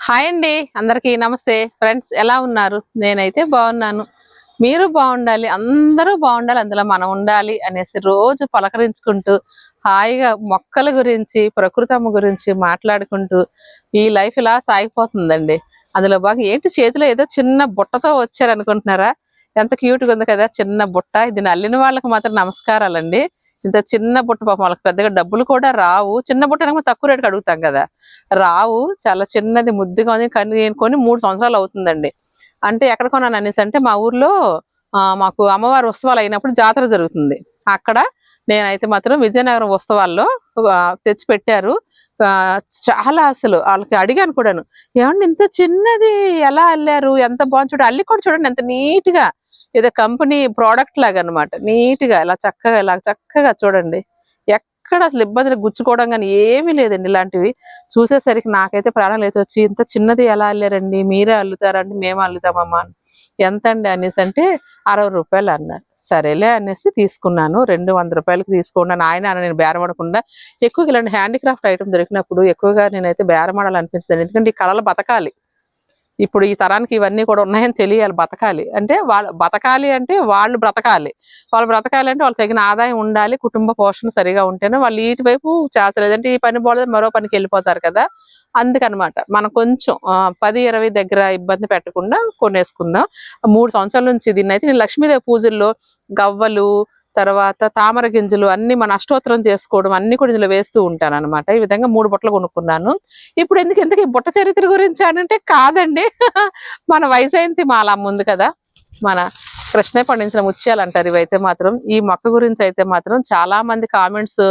Hi అండి అందరికీ నమస్తే. ఫ్రెండ్స్ ఎలా ఉన్నారు? నేనైతే బాగున్నాను. మీరు బాగుండాలి అందరూ బాగుండాలి అందులో మనం ఉండాలి అనేసి రోజు పలకరించుకుంటూ హాయిగా మొక్కల గురించి ప్రకృతమ్మ గురించి మాట్లాడుకుంటూ ఈ లైఫ్ ఇలా సాగిపోతుందండి. అందులో బాగా ఏంటి చేతిలో ఏదో చిన్న బుట్టతో వచ్చారు అనుకుంటున్నారా ఎంత క్యూట్గా ఉంది కదా చిన్న బుట్ట. ఇది అల్లిన వాళ్ళకి మాత్రం నమస్కారాలండి. ఇంత చిన్న బుట్ట పాపం వాళ్ళకి పెద్దగా డబ్బులు కూడా రావు. చిన్న బుట్ట అనగా తక్కువ రేటుకి అడుగుతాం కదా. రావు చాలా చిన్నది ముద్దుగా ఉంది. కానీ కొన్ని కొని మూడు సంవత్సరాలు అవుతుందండి. అంటే ఎక్కడ కొన్నాను అనేసి అంటే మా ఊర్లో మాకు అమ్మవారి ఉత్సవాలు అయినప్పుడు జాతర జరుగుతుంది. అక్కడ నేనైతే మాత్రం విజయనగరం ఉత్సవాల్లో తెచ్చి పెట్టారు. చాలా అసలు వాళ్ళకి అడిగాను కూడాను. ఏమండి ఇంత చిన్నది ఎలా అల్లారు? ఎంత బాగుంది చూడండి అల్లి కూడా చూడండి ఎంత నీట్గా ఏదో కంపెనీ ప్రోడక్ట్ లాగా అనమాట నీట్గా ఇలా చక్కగా ఇలా చక్కగా చూడండి. ఎక్కడ అసలు ఇబ్బందులు గుచ్చుకోవడం కానీ ఏమీ లేదండి ఇలాంటివి. చూసేసరికి నాకైతే ప్రాణం లేచి వచ్చి ఇంత చిన్నది ఎలా అల్లారండి? మీరే అల్లుతారండి మేము అల్లుతామమ్మా ఎంత అండి అనేసి అంటే అరవై రూపాయలు అన్నారు. సరేలే అనేసి తీసుకున్నాను. రెండు వంద రూపాయలకి తీసుకున్నాను ఆయన నేను బేరమడకుండా ఎక్కువగా ఇలాంటి హ్యాండిక్రాఫ్ట్ ఐటమ్ దొరికినప్పుడు ఎక్కువగా నేనైతే బేరమాడాలనిపిస్తుంది ఎందుకంటే ఈ కళలు బతకాలి. ఇప్పుడు ఈ తరానికి ఇవన్నీ కూడా ఉన్నాయని తెలియాలి బతకాలి. అంటే వాళ్ళు బతకాలి అంటే వాళ్ళు బ్రతకాలి. వాళ్ళు బ్రతకాలి అంటే వాళ్ళు తగిన ఆదాయం ఉండాలి కుటుంబ పోషణ సరిగా ఉంటేనే వాళ్ళు ఇటువైపు చేస్తలేదు అంటే ఈ పని పోలేదు మరో పనికి వెళ్ళిపోతారు కదా. అందుకనమాట మనం కొంచెం పది ఇరవై దగ్గర ఇబ్బంది పెట్టకుండా కొనేసుకుందాం. మూడు సంవత్సరాల నుంచి దీన్ని అయితే నేను లక్ష్మీదేవి పూజల్లో గవ్వలు తర్వాత తామర గింజలు అన్ని మన అష్టోత్తరం చేసుకోవడం అన్ని కూడా ఇందులో వేస్తూ ఉంటాను అనమాట ఈ విధంగా మూడు బుట్టలు కొనుక్కున్నాను. ఇప్పుడు ఎందుకు ఎందుకు ఈ బుట్ట చరిత్ర గురించి అనంటే కాదండి. మన వైజయంతి మాల ఉంది కదా. మన కృష్ణ పండించిన ముత్యాలు అంటారు ఇవైతే మాత్రం. ఈ మొక్క గురించి అయితే మాత్రం చాలా మంది కామెంట్స్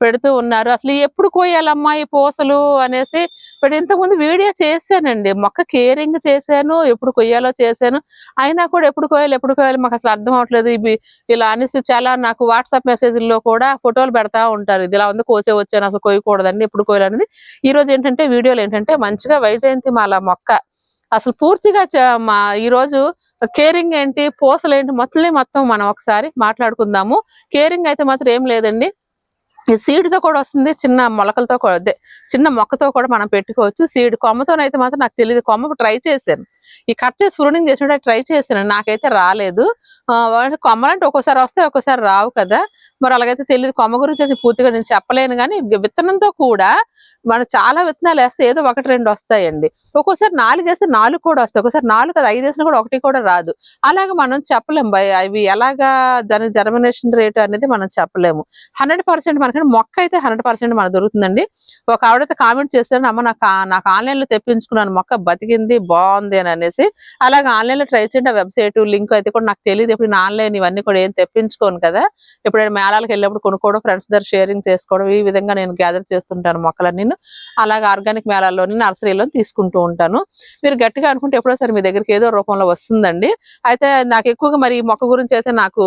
పెడుతూ ఉన్నారు. అసలు ఎప్పుడు కోయాలమ్మా ఈ పూసలు అనేసి ఇప్పుడు ఇంతకుముందు వీడియో చేశానండి. మొక్క కేరింగ్ చేశాను ఎప్పుడు కొయ్యాలో చేశాను. అయినా కూడా ఎప్పుడు కోయాలి ఎప్పుడు కోయాలి మాకు అసలు అర్థం అవట్లేదు. ఇవి ఇలా అనేసి చాలా నాకు వాట్సాప్ మెసేజ్ల్లో కూడా ఫోటోలు పెడతా ఉంటారు. ఇది ఇలా ఉంది కోసే వచ్చాను అసలు కోయకూడదండి ఎప్పుడు కోయాలనేది ఈ రోజు ఏంటంటే వీడియోలు ఏంటంటే మంచిగా వైజయంతి మాల మొక్క. అసలు పూర్తిగా మా ఈ రోజు కేరింగ్ ఏంటి పూసలు ఏంటి మొత్తం మొత్తం మనం ఒకసారి మాట్లాడుకుందాము. కేరింగ్ అయితే మాత్రం ఏం లేదండి. ఈ సీడ్తో కూడా వస్తుంది. చిన్న మొలకలతో కూడా అదే చిన్న మొక్కతో కూడా మనం పెట్టుకోవచ్చు. సీడ్ కొమ్మతోనైతే మాత్రం నాకు తెలియదు కొమ్మ ట్రై చేశాను. ఈ కట్ చేసి ప్రూనింగ్ చేసినట్టు ట్రై చేశాను. నాకైతే రాలేదు. కొమ్మలంటే ఒక్కోసారి వస్తాయి ఒక్కోసారి రావు కదా. మరి అలాగైతే తెలియదు కొమ్మ గురించి అయితే పూర్తిగా నేను చెప్పలేను. కానీ విత్తనంతో కూడా మనం చాలా విత్తనాలు వేస్తే ఏదో ఒకటి రెండు వస్తాయండి. ఒక్కోసారి నాలుగు వేస్తే నాలుగు కూడా వస్తాయి. ఒక్కోసారి నాలుగు కదా ఐదు వేసినా కూడా ఒకటి కూడా రాదు. అలాగే మనం చెప్పలేం. అవి ఎలాగా దాని జర్మినేషన్ రేట్ అనేది మనం చెప్పలేము. హండ్రెడ్ పర్సెంట్ మనకి మొక్క అయితే హండ్రెడ్ పర్సెంట్ మనకు దొరుకుతుందండి. ఒక ఆవిడైతే కామెంట్ చేస్తాను అమ్మ నాకు నాకు ఆన్లైన్లో తెప్పించుకున్నాను మొక్క బతికింది బాగుంది అని అనేసి. అలాగే ఆన్లైన్లో ట్రై చేయండి ఆ వెబ్సైట్ లింక్ అయితే కూడా నాకు తెలియదు ఇప్పుడు నేను ఆన్లైన్ ఇవన్నీ కూడా ఏం తెప్పించుకోను కదా. ఎప్పుడైనా మేళాలకు వెళ్ళినప్పుడు కొనుక్కోవడం ఫ్రెండ్స్ దగ్గర షేరింగ్ చేసుకోవడం ఈ విధంగా నేను గ్యాదర్ చేస్తుంటాను మొక్కలన్నీ. అలాగే ఆర్గానిక్ మేళాల్లోని నర్సరీలో తీసుకుంటూ ఉంటాను. మీరు గట్టిగా అనుకుంటే ఎప్పుడో సరే మీ దగ్గరికి ఏదో రూపంలో వస్తుందండి. అయితే నాకు ఎక్కువగా మరి ఈ మొక్క గురించి అయితే నాకు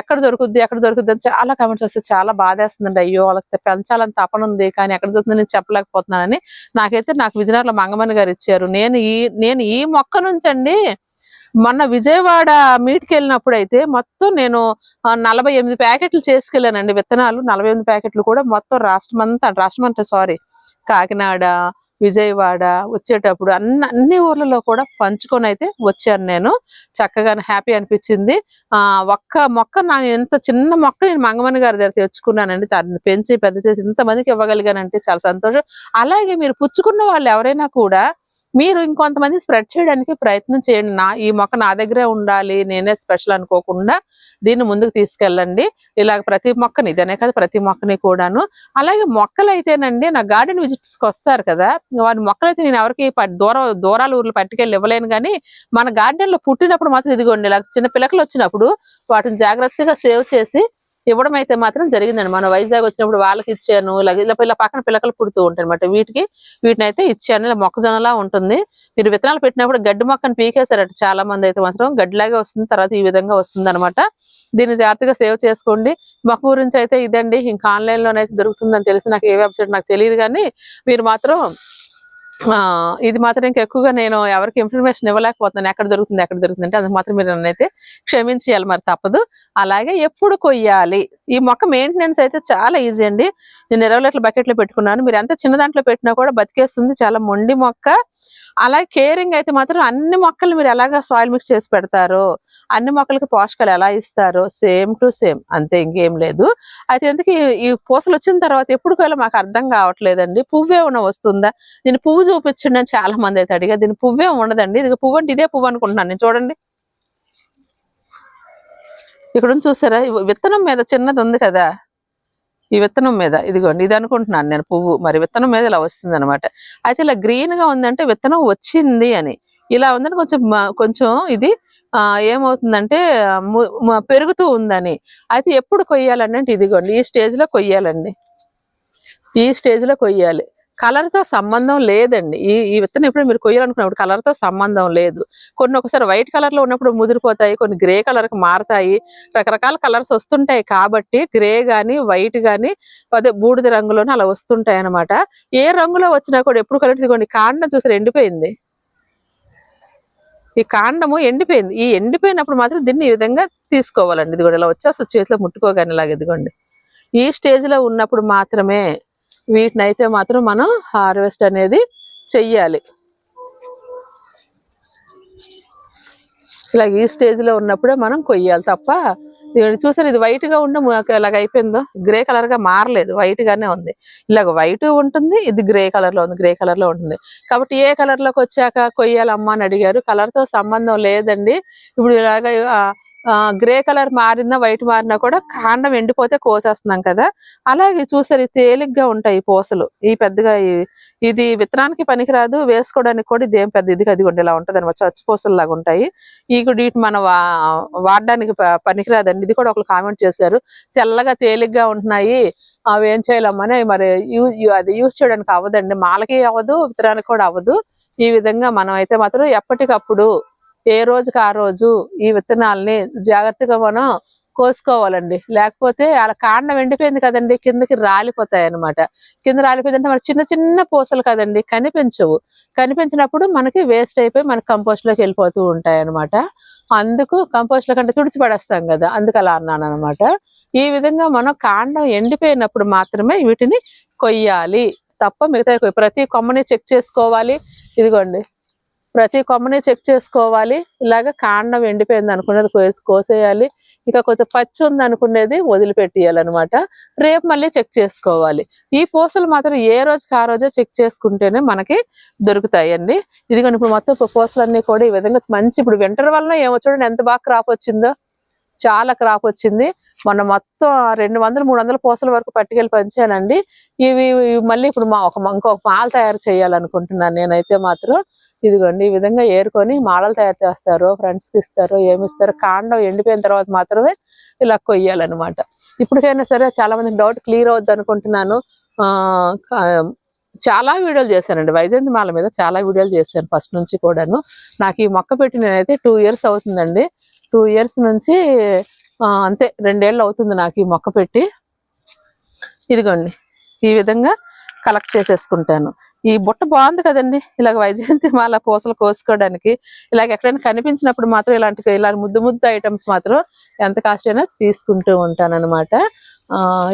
ఎక్కడ దొరుకుద్ది ఎక్కడ దొరుకుద్ది అని చాలా కామెంట్స్ వస్తే చాలా బాధేస్తుందండి. అయ్యో వాళ్ళకి పెంచాలని తపన ఉంది కానీ ఎక్కడ దొరుకుతుంది నేను చెప్పలేకపోతున్నానని నాకైతే నాకు విజయనగరంలో మంగమని గారు ఇచ్చారు. నేను ఈ నేను ఈ మొక్క నుంచి అండి మొన్న విజయవాడ మీట్కి వెళ్ళినప్పుడు అయితే మొత్తం నేను నలభై ఎనిమిది ప్యాకెట్లు చేసుకెళ్ళానండి విత్తనాలు. నలభై ఎనిమిది ప్యాకెట్లు కూడా మొత్తం రాష్ట్రం అంతా రాష్ట్రం అంటే సారీ కాకినాడ విజయవాడ వచ్చేటప్పుడు అన్ని అన్ని ఊర్లలో కూడా పంచుకొని అయితే వచ్చాను నేను. చక్కగా హ్యాపీ అనిపించింది. ఒక్క మొక్క నా ఎంత చిన్న మొక్క నేను మంగమణి గారి దగ్గర తెచ్చుకున్నానండి. దాన్ని పెంచి పెద్ద చేసి ఇంతమందికి ఇవ్వగలిగానంటే చాలా సంతోషం. అలాగే మీరు పుచ్చుకున్న వాళ్ళు ఎవరైనా కూడా మీరు ఇంకొంతమంది స్ప్రెడ్ చేయడానికి ప్రయత్నం చేయండి. నా ఈ మొక్క నా దగ్గరే ఉండాలి నేనే స్పెషల్ అనుకోకుండా దీన్ని ముందుకు తీసుకెళ్ళండి. ఇలాగ ప్రతి మొక్కని ఇదనే కదా ప్రతి మొక్కని కూడాను. అలాగే మొక్కలు అయితేనండి నా గార్డెన్ విజిట్స్కి వస్తారు కదా వారి మొక్కలు అయితే నేను ఎవరికి ప- దూర దూరాలు ఊర్లు పట్టుకెళ్ళి ఇవ్వలేను కానీ మన గార్డెన్లో పుట్టినప్పుడు మాత్రం ఇదిగోండి ఇలా చిన్న పిల్లకలు వచ్చినప్పుడు వాటిని జాగ్రత్తగా సేవ్ చేసి ఇవ్వడం అయితే మాత్రం జరిగిందండి మన వైజాగ్ వచ్చినప్పుడు వాళ్ళకి ఇచ్చాను ఇలా ఇలా పక్కన పిల్లకలు పుడుతూ ఉంటాయి అనమాట వీటికి వీటిని అయితే ఇచ్చాను. ఇలా మొక్కజొన్నలా ఉంటుంది. మీరు విత్తనాలు పెట్టినప్పుడు గడ్డి మొక్కను పీకేశారట చాలా మంది అయితే మాత్రం. గడ్డిలాగే వస్తుంది తర్వాత ఈ విధంగా వస్తుంది అనమాట దీన్ని జాగ్రత్తగా సేవ్ చేసుకోండి. మొక్క గురించి అయితే ఇదండి. ఇంకా ఆన్లైన్ లోనైతే దొరుకుతుందని తెలిసి నాకు ఏ వెబ్సైట్ నాకు తెలియదు కానీ మీరు మాత్రం ఇది మాత్రం ఇంకా ఎక్కువగా నేను ఎవరికి ఇన్ఫర్మేషన్ ఇవ్వలేకపోతున్నాను. ఎక్కడ దొరుకుతుంది ఎక్కడ దొరుకుతుంది అంటే అందుకు మాత్రం మీరు నన్ను అయితే క్షమించేయాలి మరి తప్పదు. అలాగే ఎప్పుడు కొయ్యాలి. ఈ మొక్క మెయింటెనెన్స్ అయితే చాలా ఈజీ అండి. నేను ఇరవై లీటర్ల బకెట్లో పెట్టుకున్నాను. మీరు ఎంత చిన్న దాంట్లో పెట్టినా కూడా బతికేస్తుంది. చాలా మొండి మొక్క. అలాగే కేరింగ్ అయితే మాత్రం అన్ని మొక్కలు మీరు ఎలాగ సాయిల్ మిక్స్ చేసి పెడతారో అన్ని మొక్కలకి పోషకాలు ఎలా ఇస్తారో సేమ్ టు సేమ్ అంతే ఇంకేం లేదు. అయితే ఎందుకు ఈ- పూసలు వచ్చిన తర్వాత ఎప్పుడు మాకు అర్థం కావట్లేదండి పువ్వు ఏమైనా వస్తుందా? దీని పువ్వు చూపించండి అని చాలా మంది అయితే అడిగా దీని పువ్వే ఉండదండి ఇది పువ్వు అంటే ఇదే పువ్వు అనుకుంటున్నాను నేను చూడండి. ఇక్కడ చూసారా? విత్తనం మీద చిన్నది ఉంది కదా ఈ విత్తనం మీద ఇదిగోండి ఇది అనుకుంటున్నాను నేను పువ్వు మరి విత్తనం మీద ఇలా వస్తుంది అనమాట అయితే ఇలా గ్రీన్గా ఉందంటే విత్తనం వచ్చింది అని. ఇలా ఉందంటే కొంచెం కొంచెం ఇది ఆ, ఏమవుతుందంటే పెరుగుతూ ఉందని. అయితే ఎప్పుడు కొయ్యాలంటే ఇదిగోండి ఈ స్టేజ్లో కొయ్యాలండి. ఈ స్టేజ్లో కొయ్యాలి. కలర్తో సంబంధం లేదండి. ఈ ఈ విత్తనం ఎప్పుడు మీరు కొయ్యాలనుకున్నప్పుడు కలర్తో సంబంధం లేదు. కొన్ని ఒకసారి వైట్ కలర్లో ఉన్నప్పుడు ముదిరిపోతాయి కొన్ని గ్రే కలర్కి మారతాయి. రకరకాల కలర్స్ వస్తుంటాయి కాబట్టి గ్రే గాని వైట్ గాని అదే బూడిద రంగులోనే అలా వస్తుంటాయి అన్నమాట. ఏ రంగులో వచ్చినా కూడా ఎప్పుడు కలర్ ఇదిగోండి కాండం చూసారు ఎండిపోయింది. ఈ కాండము ఎండిపోయింది. ఈ ఎండిపోయినప్పుడు మాత్రం దీన్ని ఈ విధంగా తీసుకోవాలండి. ఇది కూడా ఇలా వచ్చేస్తుంది చేతిలో ముట్టుకోగానే ఇలాగ ఇదిగోండి. ఈ స్టేజ్లో ఉన్నప్పుడు మాత్రమే వీటిని అయితే మాత్రం మనం హార్వెస్ట్ అనేది చెయ్యాలి. ఇలా ఈ స్టేజ్లో ఉన్నప్పుడే మనం కొయ్యాలి తప్ప చూసారు ఇది వైట్గా ఇలాగ అయిపోయిందో? గ్రే కలర్గా మారలేదు వైట్గానే ఉంది. ఇలాగ వైట్ ఉంటుంది ఇది గ్రే కలర్లో ఉంది గ్రే కలర్లో ఉంటుంది. కాబట్టి ఏ కలర్లోకి వచ్చాక కొయ్యాలమ్మా అని అడిగారు. కలర్తో సంబంధం లేదండి. ఇప్పుడు ఇలాగ గ్రే కలర్ మారిందా వైట్ మారినా కూడా కాండం ఎండిపోతే కోసేస్తున్నాం కదా. అలాగే చూసారు తేలిగ్గా ఉంటాయి పూసలు. ఈ పెద్దగా ఇది విత్తనానికి పనికిరాదు వేసుకోవడానికి కూడా ఇదేం పెద్ద ఇది అది ఇలా ఉంటుంది అనమాట చచ్చు పూసలు లాగా ఉంటాయి. ఈ కూడా వీటి మనం వాడడానికి పనికిరాదండి. ఇది కూడా ఒకరు కామెంట్ చేశారు. తెల్లగా తేలిగ్గా ఉంటున్నాయి. అవి ఏం చేయాలమ్మని మరి యూ- అది యూజ్ చేయడానికి అవ్వదండి. మాలకి అవ్వదు విత్తనానికి కూడా అవ్వదు. ఈ విధంగా మనం అయితే మాత్రం ఎప్పటికప్పుడు ఏ రోజుకి ఆ రోజు ఈ విత్తనాల్ని జాగ్రత్తగా మనం కోసుకోవాలండి. లేకపోతే అలా కాండం ఎండిపోయింది కదండి కిందకి రాలిపోతాయి అన్నమాట కింద రాలిపోయిందంటే మనకి చిన్న చిన్న పూసలు కదండి కనిపించవు. కనిపించినప్పుడు మనకి వేస్ట్ అయిపోయి మన కంపోస్ట్లోకి వెళ్ళిపోతూ ఉంటాయి అన్నమాట అందుకు కంపోస్ట్లో కంటే తుడిచి పడేస్తాం కదా అందుకు అలా అన్నాను అనమాట ఈ విధంగా మనం కాండం ఎండిపోయినప్పుడు మాత్రమే వీటిని కొయ్యాలి. తప్ప మిగతా ప్రతి కొమ్మని చెక్ చేసుకోవాలి. ఇదిగోండి. ప్రతి కొమ్మని చెక్ చేసుకోవాలి. ఇలాగ కాండం ఎండిపోయింది అనుకునేది కోసి కోసేయాలి. ఇంకా కొంచెం పచ్చి ఉంది అనుకునేది వదిలిపెట్టేయాలన్నమాట. రేపు మళ్ళీ చెక్ చేసుకోవాలి. ఈ పూసలు మాత్రం ఏ రోజుకి ఆ రోజే చెక్ చేసుకుంటేనే మనకి దొరుకుతాయండి. ఇదిగోండి ఇప్పుడు మొత్తం పూసలన్నీ కూడా ఈ విధంగా మంచి ఇప్పుడు వింటర్ వలన ఏమో చూడండి ఎంత బాగా క్రాప్ వచ్చిందో. చాలా క్రాప్ వచ్చింది. మొన్న మొత్తం రెండు వందలు మూడు వందల పూసల వరకు పట్టుకెళ్ళి పంచానండి. ఇవి ఇవి మళ్ళీ ఇప్పుడు మా ఒక ఇంకొక మాల తయారు చేయాలనుకుంటున్నాను నేనైతే మాత్రం. ఇదిగోండి ఈ విధంగా ఏరుకొని మాలలు తయారు చేస్తారు ఫ్రెండ్స్కి ఇస్తారు ఏమి ఇస్తారు కాండం ఎండిపోయిన తర్వాత మాత్రమే ఇలా కొయ్యాలన్నమాట. ఇప్పటికైనా సరే చాలా మంది డౌట్ క్లియర్ అవుద్ది అనుకుంటున్నాను. ఆ చాలా వీడియోలు చేశానండి. వైజయంతి మాల మీద చాలా వీడియోలు చేశాను ఫస్ట్ నుంచి కూడాను. నాకు ఈ మొక్క పెట్టి నేనైతే టూ ఇయర్స్ అవుతుందండి. టూ ఇయర్స్ నుంచి అంతే రెండేళ్ళు అవుతుంది నాకు ఈ మొక్క పెట్టి. ఇదిగోండి ఈ విధంగా కలెక్ట్ చేసేసుకుంటాను. ఈ బుట్ట బాగుంది కదండి ఇలాగ వైజయంతి మాల పూసలు కోసుకోవడానికి. ఇలాగ ఎక్కడైనా కనిపించినప్పుడు మాత్రం ఇలాంటి ఇలాంటి ముద్దు ముద్దు ఐటమ్స్ మాత్రం ఎంత కాస్ట్ అయినా తీసుకుంటూ ఉంటానన్నమాట.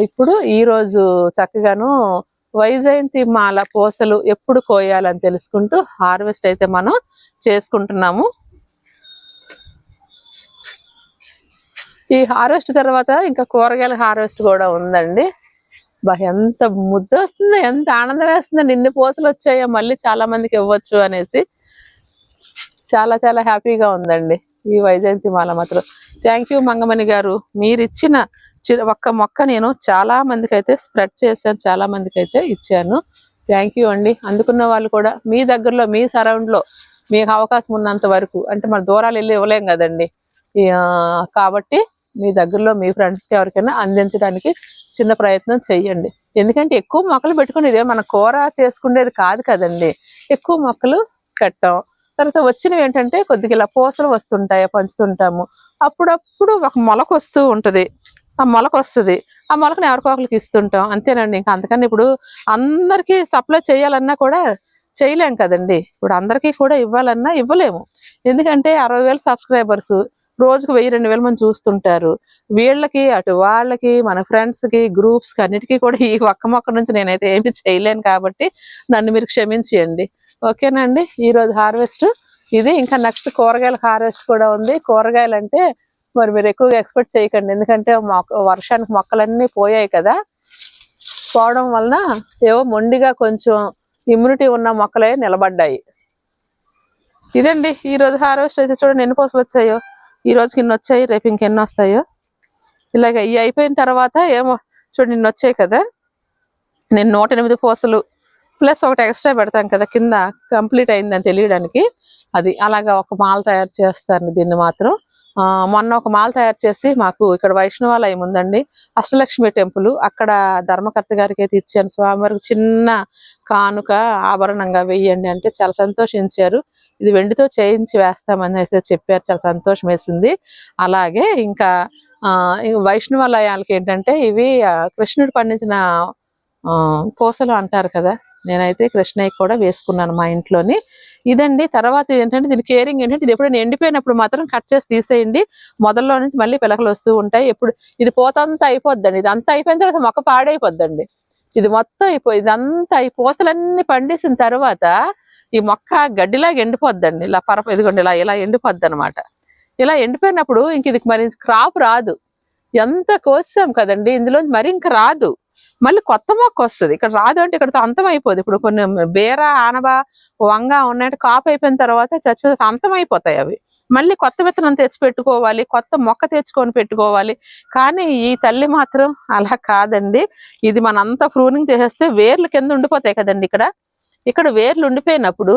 ఇప్పుడు ఈరోజు చక్కగాను వైజయంతి మాల పూసలు ఎప్పుడు కోయాలని తెలుసుకుంటూ హార్వెస్ట్ అయితే మనం చేసుకుంటున్నాము. ఈ హార్వెస్ట్ తర్వాత ఇంకా కూరగాయల హార్వెస్ట్ కూడా ఉందండి. బా ఎంత ముద్ద వస్తుంది ఎంత ఆనందం వేస్తుందండి ఇన్ని పూసలు వచ్చాయో మళ్ళీ చాలా మందికి ఇవ్వచ్చు అనేసి చాలా చాలా హ్యాపీగా ఉందండి. ఈ వైజయంతి మాల మాత్రం. థ్యాంక్ యూ మంగమణి గారు. మీరు ఇచ్చిన ఒక్క మొక్క నేను చాలా మందికి అయితే స్ప్రెడ్ చేశాను చాలా మందికి అయితే ఇచ్చాను. థ్యాంక్ యూ అండి. అందుకున్న వాళ్ళు కూడా మీ దగ్గరలో మీ సరౌండ్లో మీకు అవకాశం ఉన్నంత వరకు అంటే మన దూరాలు వెళ్ళి ఇవ్వలేం కదండి. కాబట్టి మీ దగ్గరలో మీ ఫ్రెండ్స్కి ఎవరికైనా అందించడానికి చిన్న ప్రయత్నం చేయండి ఎందుకంటే ఎక్కువ మొక్కలు పెట్టుకుని మన కూర చేసుకునేది కాదు కదండి. ఎక్కువ మొక్కలు పెట్టాం. తర్వాత వచ్చినవి ఏంటంటే కొద్దిగా ఇలా పూసలు వస్తుంటాయి పంచుతుంటాము. అప్పుడప్పుడు ఒక మొలక వస్తూ ఉంటది. ఆ మొలక వస్తుంది. ఆ మొలకని ఎవరికొకరికి ఇస్తుంటాం. అంతేనండి. ఇంకా అందుకని ఇప్పుడు అందరికీ సప్లై చేయాలన్నా కూడా చేయలేం కదండి. ఇప్పుడు అందరికీ కూడా ఇవ్వాలన్నా ఇవ్వలేము. ఎందుకంటే అరవై వేల సబ్స్క్రైబర్స్ రోజుకు వెయ్యి రెండు వేల మంది చూస్తుంటారు. వీళ్ళకి అటు వాళ్ళకి మన ఫ్రెండ్స్కి గ్రూప్స్కి అన్నిటికీ కూడా ఈ ఒక్క మొక్క నుంచి నేనైతే ఏమి చేయలేను కాబట్టి నన్ను మీరు క్షమించేయండి. ఓకేనండి ఈరోజు హార్వెస్ట్ ఇది ఇంకా నెక్స్ట్ కూరగాయల హార్వెస్ట్ కూడా ఉంది. కూరగాయలు అంటే మరి మీరు ఎక్కువగా ఎక్స్పెక్ట్ చేయకండి. ఎందుకంటే మొక్క వర్షానికి మొక్కలన్నీ పోయాయి కదా. పోవడం వలన ఏవో మొండిగా కొంచెం ఇమ్యూనిటీ ఉన్న మొక్కలే నిలబడ్డాయి. ఇదండి ఈ రోజు హార్వెస్ట్ అయితే చూడండి ఎన్ని పూసలు వచ్చాయో. ఈ రోజుకి ఇన్ని వచ్చాయి రేపు ఇంకెన్ని వస్తాయో. ఇలాగ ఇవి అయిపోయిన తర్వాత ఏమో చూడండి నిన్న వచ్చాయి కదా. నేను నూట ఎనిమిది పూసలు ప్లస్ ఒకటి ఎక్స్ట్రా పెడతాం కదా కింద కంప్లీట్ అయిందని తెలియడానికి. అది అలాగా ఒక మాల తయారు చేస్తాను దీన్ని మాత్రం. ఆ, మొన్న ఒక మాల తయారు చేసి మాకు ఇక్కడ వైష్ణవాలయం ఉందండి. అష్టలక్ష్మి టెంపుల్. అక్కడ ధర్మకర్త గారికి అయితే ఇచ్చాను. స్వామివారికి చిన్న కానుక ఆభరణంగా వెయ్యండి అంటే చాలా సంతోషించారు. ఇది వెండితో చేయించి వేస్తామని అయితే చెప్పారు. చాలా సంతోషం వేసింది. అలాగే ఇంకా ఆ వైష్ణవాలయాలకి ఏంటంటే ఇవి కృష్ణుడు పండించిన ఆ, పూసలు అంటారు కదా నేనైతే కృష్ణయ్య కూడా వేసుకున్నాను మా ఇంట్లోని. ఇదండి తర్వాత ఏంటంటే దీని కేరింగ్ ఏంటంటే ఇది ఎప్పుడైనా ఎండిపోయినప్పుడు మాత్రం కట్ చేసి తీసేయండి. మొదల్లో నుంచి మళ్ళీ పిలకలు వస్తూ ఉంటాయి. ఎప్పుడు ఇది పోతంతా అయిపోద్దండి. ఇది అంతా అయిపోయిన తర్వాత మొక్క పాడైపోద్దండి. ఇది మొత్తం అయిపోయి ఇదంతా ఈ పూసలన్నీ పండేసిన తర్వాత ఈ మొక్క గడ్డిలాగా ఎండిపోద్దండి. ఇలా పరప ఇదిగోండి ఇలా ఇలా ఎండిపోద్ది అనమాట ఇలా ఎండిపోయినప్పుడు ఇంక ఇది మరి క్రాప్ రాదు. ఎంత కోసాం కదండి ఇందులో మరి ఇంక రాదు. మళ్ళీ కొత్త మొక్క వస్తుంది. ఇక్కడ రాదు అంటే ఇక్కడ అంతం అయిపోదు. ఇప్పుడు కొన్ని బీర ఆనబ వంగ ఉన్నట్టు కాపు అయిపోయిన తర్వాత చచ్చిపోతే అంతం అయిపోతాయి అవి. మళ్ళీ కొత్త విత్తనం తెచ్చి పెట్టుకోవాలి కొత్త మొక్క తెచ్చుకొని పెట్టుకోవాలి. కానీ ఈ తల్లి మాత్రం అలా కాదండి. ఇది మనంతా ప్రూనింగ్ చేసేస్తే వేర్లు కింద ఉండిపోతాయి కదండి ఇక్కడ. ఇక్కడ వేర్లు ఉండిపోయినప్పుడు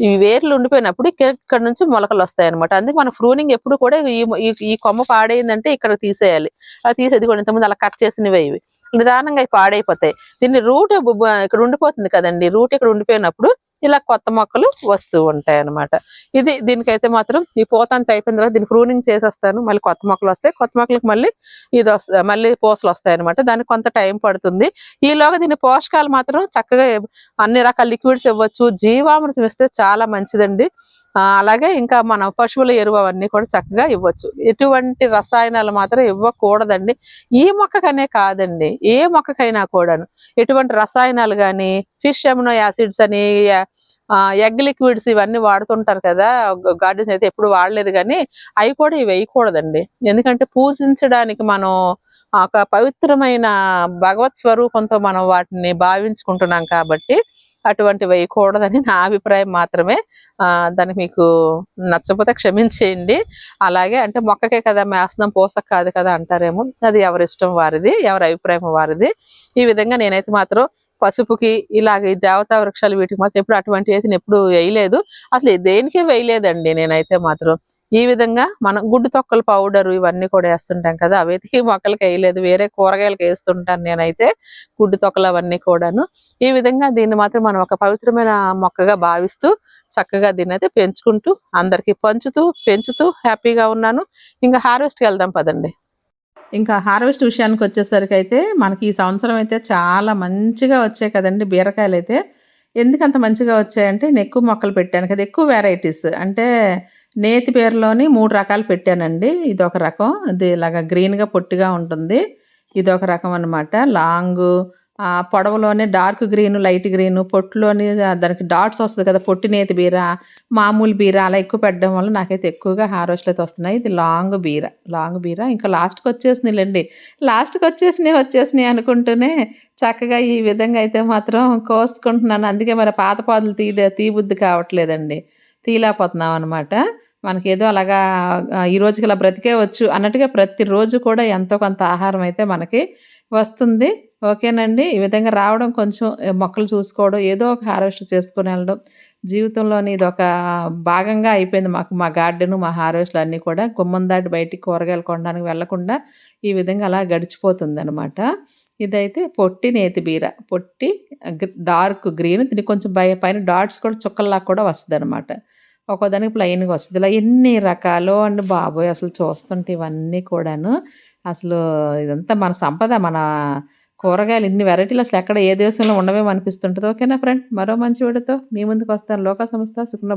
ఈ వేర్లు ఉండిపోయినప్పుడు ఇక్కడ నుంచి మొలకలు వస్తాయి అనమాట అందుకే మన ఫ్రూనింగ్ ఎప్పుడు కూడా ఈ ఈ- కొమ్మ పాడైందంటే ఇక్కడ తీసేయాలి. అది తీసేది కూడా ఇంతకుముందు అలా కట్ చేసినవి ఇవి. నిదానంగా పాడైపోతాయి. దీన్ని రూట్ ఇక్కడ ఉండిపోతుంది కదండి. రూట్ ఇక్కడ ఉండిపోయినప్పుడు ఇలా కొత్త మొక్కలు వస్తూ ఉంటాయి అన్నమాట ఇది దీనికైతే మాత్రం ఈ పోతంత అయిపోయిన తర్వాత దీన్ని ప్రూనింగ్ చేసేస్తాను. మళ్ళీ కొత్త మొక్కలు వస్తాయి. కొత్త మొక్కలకు మళ్ళీ ఇది మళ్ళీ పూసలు వస్తాయి అనమాట దానికి కొంత టైం పడుతుంది. ఈలోగా దీని పోషకాలు మాత్రం చక్కగా అన్ని రకాల లిక్విడ్స్ ఇవ్వచ్చు. జీవామృతం ఇస్తే చాలా మంచిదండి. అలాగే ఇంకా మనం పశువుల ఎరువు అవన్నీ కూడా చక్కగా ఇవ్వచ్చు. ఎటువంటి రసాయనాలు మాత్రం ఇవ్వకూడదండి. ఈ మొక్కకనే కాదండి. ఏ మొక్కకైనా కూడాను. ఎటువంటి రసాయనాలు కానీ ఫిష్ ఎమినో యాసిడ్స్ అని ఎగ్ లిక్విడ్స్ ఇవన్నీ వాడుతుంటారు కదా గార్డెన్స్ అయితే ఎప్పుడు వాడలేదు కానీ అవి కూడా ఇవి వేయకూడదండి. ఎందుకంటే పూజించడానికి మనం ఒక పవిత్రమైన భగవత్ స్వరూపంతో మనం వాటిని భావించుకుంటున్నాం కాబట్టి అటువంటి వేయకూడదని నా అభిప్రాయం మాత్రమే. దానికి మీకు నచ్చకపోతే క్షమించేయండి. అలాగే అంటే మొక్కకే కదా మేస్తున్నాం పోసక కాదు కదా అంటారేమో. అది ఎవరి ఇష్టం వారిది ఎవరి అభిప్రాయం వారిది. ఈ విధంగా నేనైతే మాత్రం పసుపుకి ఇలాగ దేవతా వృక్షాలు వీటికి మాత్రం ఎప్పుడు అటువంటి అయితే నేను ఎప్పుడు వేయలేదు. అసలు దేనికి వేయలేదండి నేనైతే మాత్రం. ఈ విధంగా మనం గుడ్డు తొక్కల పౌడర్ ఇవన్నీ కూడా వేస్తుంటాం కదా అవైతే మొక్కలకి వేయలేదు. వేరే కూరగాయలకు వేస్తుంటాను నేనైతే గుడ్డు తొక్కలు అవన్నీ కూడాను. ఈ విధంగా దీన్ని మాత్రం మనం ఒక పవిత్రమైన మొక్కగా భావిస్తూ చక్కగా దీన్ని అయితే పెంచుకుంటూ అందరికి పంచుతూ పెంచుతూ హ్యాపీగా ఉన్నాను. ఇంకా హార్వెస్ట్కి వెళ్దాం పదండి. ఇంకా హార్వెస్ట్ విషయానికి వచ్చేసరికి అయితే మనకి ఈ సంవత్సరం అయితే చాలా మంచిగా వచ్చాయి కదండి బీరకాయలు అయితే. ఎందుకంత మంచిగా వచ్చాయంటే నేను ఎక్కువ మొక్కలు పెట్టాను కదా ఎక్కువ వెరైటీస్ అంటే నేతి పేరులోని మూడు రకాలు పెట్టానండి. ఇది ఒక రకం ఇది ఇలాగ గ్రీన్గా పొట్టిగా ఉంటుంది. ఇది ఒక రకం అనమాట లాంగ్ ఆ పొడవలోనే డార్క్ గ్రీన్ లైట్ గ్రీన్ పొట్టులోని దానికి డాట్స్ వస్తుంది కదా పొట్టి నేతి బీర మామూలు బీర అలా ఎక్కువ పెట్టడం వల్ల నాకైతే ఎక్కువగా హార్వెస్ట్లు అయితే వస్తున్నాయి. ఇది లాంగ్ బీర లాంగ్ బీర. ఇంకా లాస్ట్కి వచ్చేసినాయిలేండి లాస్ట్కి వచ్చేసినాయి వచ్చేసినాయి అనుకుంటూనే చక్కగా ఈ విధంగా అయితే మాత్రం కోసుకుంటున్నాను. అందుకే మరి పాత పాదులు తీ తీబుద్ధి కావట్లేదండి. తీలేకపోతున్నాం అనమాట మనకి ఏదో అలాగా ఈ రోజుకి ఇలా బ్రతికే వచ్చు అన్నట్టుగా ప్రతిరోజు కూడా ఎంతో కొంత ఆహారం అయితే మనకి వస్తుంది. ఓకేనండి. ఈ విధంగా రావడం కొంచెం మొక్కలు చూసుకోవడం ఏదో ఒక హార్వెస్ట్ చేసుకుని వెళ్ళడం. జీవితంలోని ఇది ఒక భాగంగా అయిపోయింది మాకు మా గార్డెను మా హార్వెస్ట్లు అన్నీ కూడా. గుమ్మం దాటి బయటికి కూరగాయలు కొనడానికి వెళ్ళకుండా ఈ విధంగా అలా గడిచిపోతుంది అనమాట ఇదైతే పొట్టి నేతి బీర. పొట్టి డార్క్ గ్రీన్. దీనికి కొంచెం భయ పైన డాట్స్ కూడా చుక్కల్లాగా కూడా వస్తుంది అనమాట ఒక్కోదానికి ప్లెయిన్గా వస్తుంది. ఇలా ఎన్ని రకాలు అండ్ బాబోయ్ అసలు చూస్తుంటే ఇవన్నీ కూడాను. అసలు ఇదంతా మన సంపద మన కూరగాయలు ఇన్ని వెరైటీలు అసలు ఎక్కడ ఏ దేశంలో ఉండవేమో అనిపిస్తుంటుంది. ఓకేనా ఫ్రెండ్? మరో మంచి వీడియోతో మీ ముందుకు వస్తాను. లోక సంస్థ సుఖన